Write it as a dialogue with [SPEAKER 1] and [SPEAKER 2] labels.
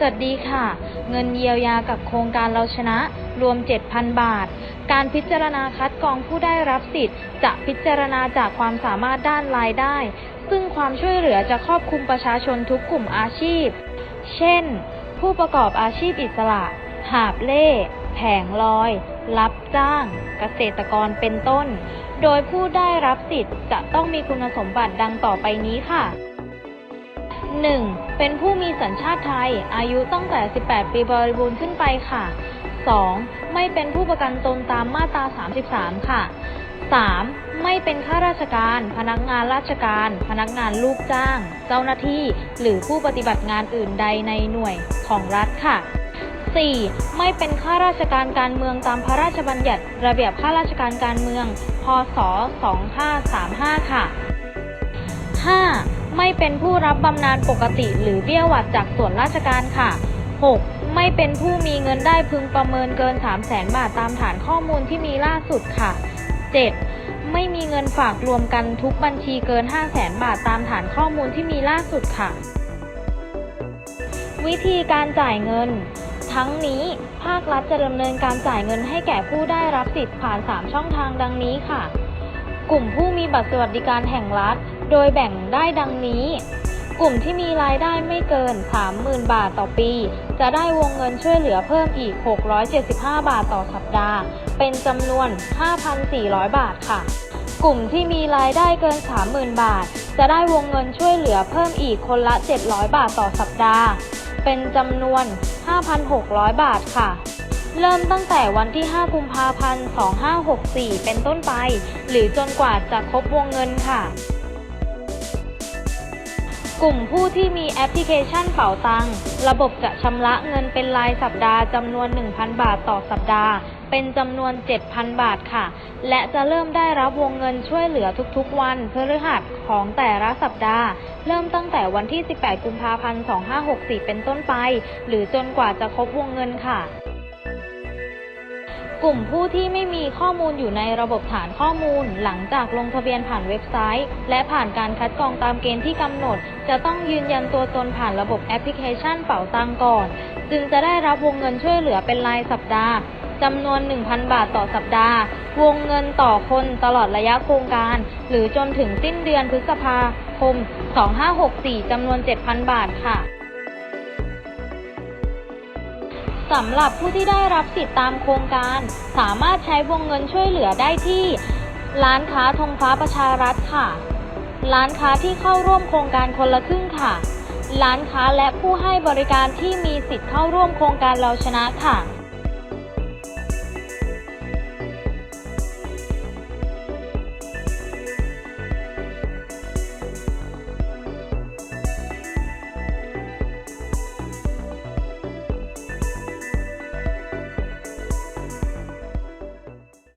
[SPEAKER 1] สวัสดีค่ะ เงินเยียวยากับโครงการเราชนะ รวม 7,000 บาท การพิจารณาคัดกรองผู้ได้รับสิทธิ์ จะพิจารณาจากความสามารถด้านรายได้ ซึ่งความช่วยเหลือจะครอบคลุมประชาชนทุกกลุ่มอาชีพ เช่น ผู้ประกอบอาชีพอิสระ หาบเล่แผงลอย รับจ้าง เกษตรกรเป็นต้น โดยผู้ได้รับสิทธิ์จะต้องมีคุณสมบัติดังต่อไปนี้ค่ะ 1. เป็นผู้มีสัญชาติไทย อายุตั้งแต่ 18 ปีบริบูรณ์ขึ้นไปค่ะ 2. ไม่เป็นผู้ประกันตนตามมาตรา 33 ค่ะ 3. ไม่เป็นข้าราชการ พนักงานราชการ พนักงานลูกจ้าง เจ้าหน้าที่ หรือผู้ปฏิบัติงานอื่นใดในหน่วยของรัฐค่ะ 4. ไม่เป็นข้าราชการการเมืองตามพระราชบัญญัติ ระเบียบข้าราชการการเมือง พศ 2535 ค่ะ ไม่เป็นผู้รับบำนาญปกติหรือเบี้ยหวัดจากส่วนราชการค่ะ 6. ไม่เป็นผู้มีเงินได้พึงประเมินเกิน 3 0 0แสนบาทตามฐานข้อมูลที่มีล่าสุดค่ะ 7. ไม่มีเงินฝากรวมกันทุกบัญชีเกิน 5 0 0แสนบาทตามฐานข้อมูลที่มีล่าสุดค่ะ วิธีการจ่ายเงิน ทั้งนี้ภาครัฐจะดำเนินการจ่ายเงินให้แก่ผู้ได้รับสิทธิ์ผ่าน 3 ช่องทางดังนี้ค่ะ กลุ่มผู้มีบัตรสวัสดิการแห่งรัฐ โดยแบ่งได้ดังนี้ กลุ่มที่มีรายได้ไม่เกิน 30,000 บาทต่อปี จะได้วงเงินช่วยเหลือเพิ่มอีก 675 บาทต่อสัปดาห์ เป็นจำนวน 5,400 บาทค่ะ กลุ่มที่มีรายได้เกิน 30,000 บาท จะได้วงเงินช่วยเหลือเพิ่มอีกคนละ 700 บาทต่อสัปดาห์ เป็นจำนวน 5,600 บาทค่ะเริ่มตั้งแต่วันที่ 5 กุมภาพันธ์ 2564 เป็นต้นไป หรือจนกว่าจะครบวงเงินค่ะ กลุ่มผู้ที่มีแอปพลิเคชันเป๋าตัง ระบบจะชำระเงินเป็นรายสัปดาห์จำนวน 1,000 บาทต่อสัปดาห์ เป็นจำนวน 7,000 บาทค่ะ และจะเริ่มได้รับวงเงินช่วยเหลือทุกๆ วันพฤหัสของแต่ละสัปดาห์ เริ่มตั้งแต่วันที่ 18 กุมภาพันธ์ 2564 เป็นต้นไป หรือจนกว่าจะครบวงเงินค่ะ กลุ่มผู้ที่ไม่มีข้อมูลอยู่ในระบบฐานข้อมูล หลังจากลงทะเบียนผ่านเว็บไซต์ และผ่านการคัดกรองตามเกณฑ์ที่กำหนด จะต้องยืนยันตัวตนผ่านระบบแอปพลิเคชันเป๋าตังก่อน จึงจะได้รับวงเงินช่วยเหลือเป็นรายสัปดาห์จำนวน 1,000 บาทต่อสัปดาห์ วงเงินต่อคนตลอดระยะโครงการ หรือจนถึงสิ้นเดือนพฤษภาคม 2564 จำนวน 7,000 บาทค่ะ สำหรับผู้ที่ได้รับสิทธิตามโครงการ สามารถใช้วงเงินช่วยเหลือได้ที่ ร้านค้าธงฟ้าประชารัฐค่ะ ร้านค้าที่เข้าร่วมโครงการคนละครึ่งค่ะ ร้านค้าและผู้ให้บริการที่มีสิทธิ์เข้าร่วมโครงการเราชนะค่ะ